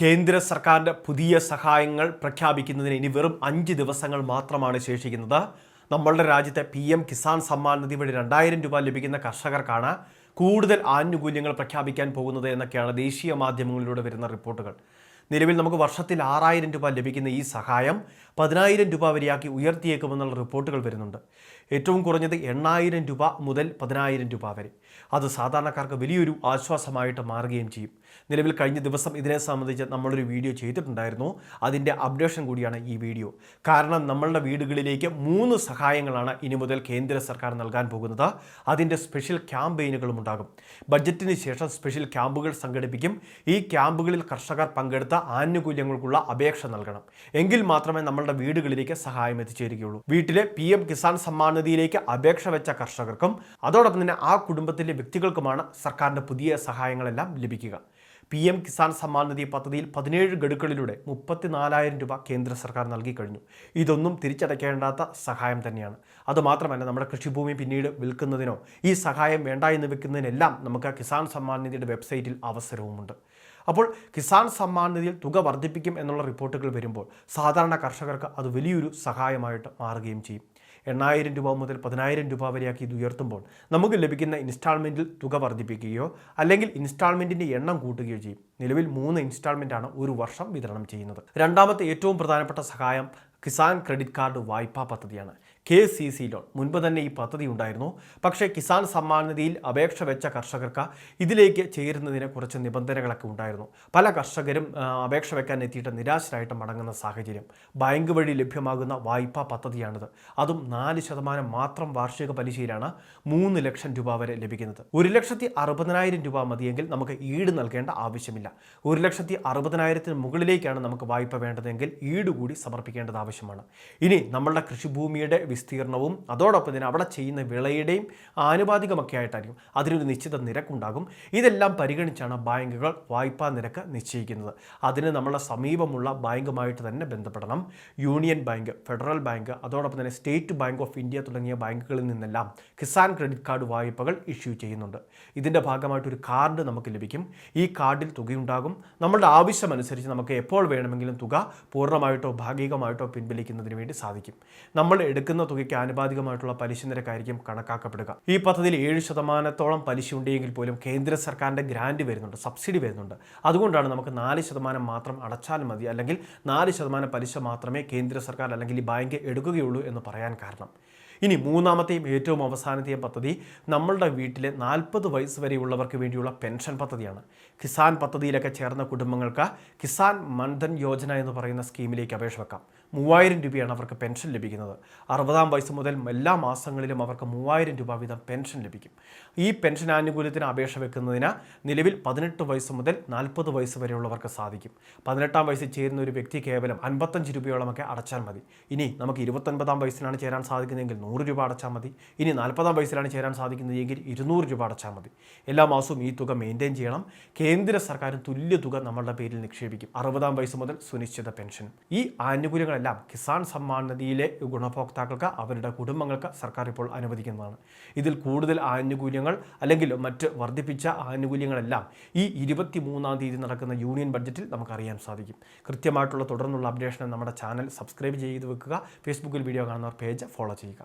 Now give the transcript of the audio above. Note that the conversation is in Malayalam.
കേന്ദ്ര സർക്കാരിന്റെ പുതിയ സഹായങ്ങൾ പ്രഖ്യാപിക്കുന്നതിന് ഇനി വെറും അഞ്ച് ദിവസങ്ങൾ മാത്രമാണ് ശേഷിക്കുന്നത്. നമ്മളുടെ രാജ്യത്തെ പി എം കിസാൻ സമ്മാൻ നിധി വഴി രണ്ടായിരം രൂപ ലഭിക്കുന്ന കർഷകർക്കാണ് കൂടുതൽ ആനുകൂല്യങ്ങൾ പ്രഖ്യാപിക്കാൻ പോകുന്നത് എന്നൊക്കെയാണ് ദേശീയ മാധ്യമങ്ങളിലൂടെ വരുന്ന റിപ്പോർട്ടുകൾ. നിലവിൽ നമുക്ക് വർഷത്തിൽ ആറായിരം രൂപ ലഭിക്കുന്ന ഈ സഹായം പതിനായിരം രൂപ വരെയാക്കി ഉയർത്തിയേക്കുമെന്നുള്ള റിപ്പോർട്ടുകൾ വരുന്നുണ്ട്. ഏറ്റവും കുറഞ്ഞത് എണ്ണായിരം രൂപ മുതൽ പതിനായിരം രൂപ വരെ. അത് സാധാരണക്കാർക്ക് വലിയൊരു ആശ്വാസമായിട്ട് മാറുകയും ചെയ്യും. നിലവിൽ കഴിഞ്ഞ ദിവസം ഇതിനെ സംബന്ധിച്ച് നമ്മളൊരു വീഡിയോ ചെയ്തിട്ടുണ്ടായിരുന്നു. അതിന്റെ അപ്ഡേഷൻ കൂടിയാണ് ഈ വീഡിയോ. കാരണം നമ്മളുടെ വീടുകളിലേക്ക് മൂന്ന് സഹായങ്ങളാണ് ഇനി മുതൽ കേന്ദ്ര സർക്കാർ നൽകാൻ പോകുന്നത്. അതിന്റെ സ്പെഷ്യൽ ക്യാമ്പയിനുകളും ഉണ്ടാകും. ബഡ്ജറ്റിന് ശേഷം സ്പെഷ്യൽ ക്യാമ്പുകൾ സംഘടിപ്പിക്കും. ഈ ക്യാമ്പുകളിൽ കർഷകർ പങ്കെടുത്ത ആനുകൂല്യങ്ങൾക്കുള്ള അപേക്ഷ നൽകണം. എങ്കിൽ മാത്രമേ നമ്മളുടെ വീടുകളിലേക്ക് സഹായം എത്തിച്ചേരുകയുള്ളൂ. വീട്ടിലെ പി എം കിസാൻ സമ്മാൻ നിധിയിലേക്ക് അപേക്ഷ വെച്ച കർഷകർക്കും അതോടൊപ്പം തന്നെ ആ കുടുംബത്തിലെ വ്യക്തികൾക്കുമാണ് സർക്കാരിന്റെ പുതിയ സഹായങ്ങളെല്ലാം ലഭിക്കുക. പി എം കിസാൻ സമ്മാൻ നിധി പദ്ധതിയിൽ പതിനേഴ് ഗഡുക്കളിലൂടെ മുപ്പത്തിനാലായിരം രൂപ കേന്ദ്ര സർക്കാർ നൽകി കഴിഞ്ഞു. ഇതൊന്നും തിരിച്ചടയ്ക്കേണ്ടാത്ത സഹായം തന്നെയാണ്. അതുമാത്രമല്ല നമ്മുടെ കൃഷിഭൂമി പിന്നീട് വിൽക്കുന്നതിനോ ഈ സഹായം വേണ്ട എന്ന് വെക്കുന്നതിനെല്ലാം നമുക്ക് കിസാൻ സമ്മാൻ നിധിയുടെ വെബ്സൈറ്റിൽ അവസരവുമുണ്ട്. അപ്പോൾ കിസാൻ സമ്മാൻ നിധിയിൽ തുക വർദ്ധിപ്പിക്കും എന്നുള്ള റിപ്പോർട്ടുകൾ വരുമ്പോൾ സാധാരണ കർഷകർക്ക് അത് വലിയൊരു സഹായമായിട്ട് മാറുകയും ചെയ്യും. എണ്ണായിരം രൂപ മുതൽ പതിനായിരം രൂപ വരെയാക്കി ഇത് ഉയർത്തുമ്പോൾ നമുക്ക് ലഭിക്കുന്ന ഇൻസ്റ്റാൾമെന്റിൽ തുക വർദ്ധിപ്പിക്കുകയോ അല്ലെങ്കിൽ ഇൻസ്റ്റാൾമെന്റിന്റെ എണ്ണം കൂട്ടുകയോ ചെയ്യും. നിലവിൽ മൂന്ന് ഇൻസ്റ്റാൾമെന്റാണ് ഒരു വർഷം വിതരണം ചെയ്യുന്നത്. രണ്ടാമത്തെ ഏറ്റവും പ്രധാനപ്പെട്ട സഹായം കിസാൻ ക്രെഡിറ്റ് കാർഡ് വായ്പാ പദ്ധതിയാണ്. K C C loan. മുൻപ് തന്നെ ഈ പദ്ധതി ഉണ്ടായിരുന്നു. പക്ഷേ കിസാൻ സമ്മാൻ നിധിയിൽ അപേക്ഷ വെച്ച കർഷകർക്ക് ഇതിലേക്ക് ചേരുന്നതിന് കുറച്ച് നിബന്ധനകളൊക്കെ ഉണ്ടായിരുന്നു. പല കർഷകരും അപേക്ഷ വെക്കാൻ എത്തിയിട്ട് നിരാശരായിട്ട് മടങ്ങുന്ന സാഹചര്യം. ബാങ്ക് വഴി ലഭ്യമാകുന്ന വായ്പാ പദ്ധതിയാണിത്. അതും നാല് ശതമാനം മാത്രം വാർഷിക പലിശയിലാണ് മൂന്ന് ലക്ഷം രൂപ വരെ ലഭിക്കുന്നത്. ഒരു ലക്ഷത്തി അറുപതിനായിരം രൂപ മതിയെങ്കിൽ നമുക്ക് ഈട് നൽകേണ്ട ആവശ്യമില്ല. ഒരു ലക്ഷത്തി അറുപതിനായിരത്തിന് മുകളിലേക്കാണ് നമുക്ക് വായ്പ വേണ്ടതെങ്കിൽ ഈട് കൂടി സമർപ്പിക്കേണ്ടത് ആവശ്യമാണ്. ഇനി നമ്മളുടെ കൃഷിഭൂമിയുടെ വിസ്തീർണവും അതോടൊപ്പം തന്നെ അവിടെ ചെയ്യുന്ന വിളയുടെയും ആനുപാതികമൊക്കെ ആയിട്ടായിരിക്കും അതിനൊരു നിശ്ചിത നിരക്കുണ്ടാകും. ഇതെല്ലാം പരിഗണിച്ചാണ് ബാങ്കുകൾ വായ്പാ നിരക്ക് നിശ്ചയിക്കുന്നത്. അതിന് നമ്മളെ സമീപമുള്ള ബാങ്കുമായിട്ട് തന്നെ ബന്ധപ്പെടണം. യൂണിയൻ ബാങ്ക് ഫെഡറൽ ബാങ്ക് അതോടൊപ്പം തന്നെ സ്റ്റേറ്റ് ബാങ്ക് ഓഫ് ഇന്ത്യ തുടങ്ങിയ ബാങ്കുകളിൽ നിന്നെല്ലാം കിസാൻ ക്രെഡിറ്റ് കാർഡ് വായ്പകൾ ഇഷ്യൂ ചെയ്യുന്നുണ്ട്. ഇതിന്റെ ഭാഗമായിട്ട് ഒരു കാർഡ് നമുക്ക് ലഭിക്കും. ഈ കാർഡിൽ തുകയുണ്ടാകും. നമ്മളുടെ ആവശ്യമനുസരിച്ച് നമുക്ക് എപ്പോൾ വേണമെങ്കിലും തുക പൂർണമായിട്ടോ ഭാഗികമായിട്ടോ പിൻവലിക്കുന്നതിന് വേണ്ടി സാധിക്കും. നമ്മൾ എടുക്കുന്ന തുകയ്ക്ക് ആനുപാതികമായിട്ടുള്ള പലിശ നിരക്കായിരിക്കും കണക്കാക്കപ്പെടുക. ഈ പദ്ധതിയിൽ ഏഴ് ശതമാനത്തോളം പലിശ ഉണ്ടെങ്കിൽ പോലും കേന്ദ്ര സർക്കാരിന്റെ ഗ്രാൻഡ് വരുന്നുണ്ട് സബ്സിഡി വരുന്നുണ്ട്. അതുകൊണ്ടാണ് നമുക്ക് നാല് ശതമാനം മാത്രം അടച്ചാൽ മതി അല്ലെങ്കിൽ നാല് ശതമാനം പലിശ മാത്രമേ കേന്ദ്ര സർക്കാർ അല്ലെങ്കിൽ ഈ ബാങ്ക് എടുക്കുകയുള്ളൂ എന്ന് പറയാൻ കാരണം. ഇനി മൂന്നാമത്തെയും ഏറ്റവും അവസാനത്തെയും പദ്ധതി നമ്മളുടെ വീട്ടിലെ നാൽപ്പത് വയസ്സ് വരെയുള്ളവർക്ക് വേണ്ടിയുള്ള പെൻഷൻ പദ്ധതിയാണ്. കിസാൻ പദ്ധതിയിലൊക്കെ ചേർന്ന കുടുംബങ്ങൾക്ക് കിസാൻ മൻധൻ യോജന എന്ന് പറയുന്ന സ്കീമിലേക്ക് അപേക്ഷ വെക്കാം. മൂവായിരം രൂപയാണ് അവർക്ക് പെൻഷൻ ലഭിക്കുന്നത്. അറുപതാം വയസ്സ് മുതൽ എല്ലാ മാസങ്ങളിലും അവർക്ക് മൂവായിരം രൂപ വീതം പെൻഷൻ ലഭിക്കും. ഈ പെൻഷൻ ആനുകൂല്യത്തിന് അപേക്ഷ വെക്കുന്നതിന് നിലവിൽ പതിനെട്ട് വയസ്സ് മുതൽ നാൽപ്പത് വയസ്സ് വരെയുള്ളവർക്ക് സാധിക്കും. പതിനെട്ടാം വയസ്സിൽ ചേരുന്ന ഒരു വ്യക്തി കേവലം അൻപത്തഞ്ച് രൂപയോളമൊക്കെ അടച്ചാൽ മതി. ഇനി നമുക്ക് ഇരുപത്തൊൻപതാം വയസ്സിലാണ് ചേരാൻ സാധിക്കുന്നതെങ്കിൽ നൂറ് രൂപ അടച്ചാൽ മതി. ഇനി നാൽപ്പതാം വയസ്സിലാണ് ചേരാൻ സാധിക്കുന്നതെങ്കിൽ ഇരുന്നൂറ് രൂപ അടച്ചാൽ മതി. എല്ലാ മാസവും ഈ തുക മെയിന്റെയിൻ ചെയ്യണം. കേന്ദ്ര സർക്കാരും തുല്യ തുക നമ്മളുടെ പേരിൽ നിക്ഷേപിക്കും. അറുപതാം വയസ്സ് മുതൽ സുനിശ്ചിത പെൻഷൻ. ഈ ആനുകൂല്യങ്ങളെല്ലാം കിസാൻ സമ്മാൻ നിധിയിലെ ഗുണഭോക്താക്കൾക്ക് അവരുടെ കുടുംബങ്ങൾക്ക് സർക്കാർ ഇപ്പോൾ അനുവദിക്കുന്നതാണ്. ഇതിൽ കൂടുതൽ ആനുകൂല്യങ്ങൾ അല്ലെങ്കിൽ മറ്റ് വർദ്ധിപ്പിച്ച ആനുകൂല്യങ്ങളെല്ലാം ഈ ഇരുപത്തി മൂന്നാം തീയതി നടക്കുന്ന യൂണിയൻ ബഡ്ജറ്റിൽ നമുക്കറിയാൻ സാധിക്കും. കൃത്യമായിട്ടുള്ള തുടർന്നുള്ള അപ്ഡേഷൻ നമ്മുടെ ചാനൽ സബ്സ്ക്രൈബ് ചെയ്ത് വെക്കുക. ഫേസ്ബുക്കിൽ വീഡിയോ കാണുന്നവർ പേജ് ഫോളോ ചെയ്യുക.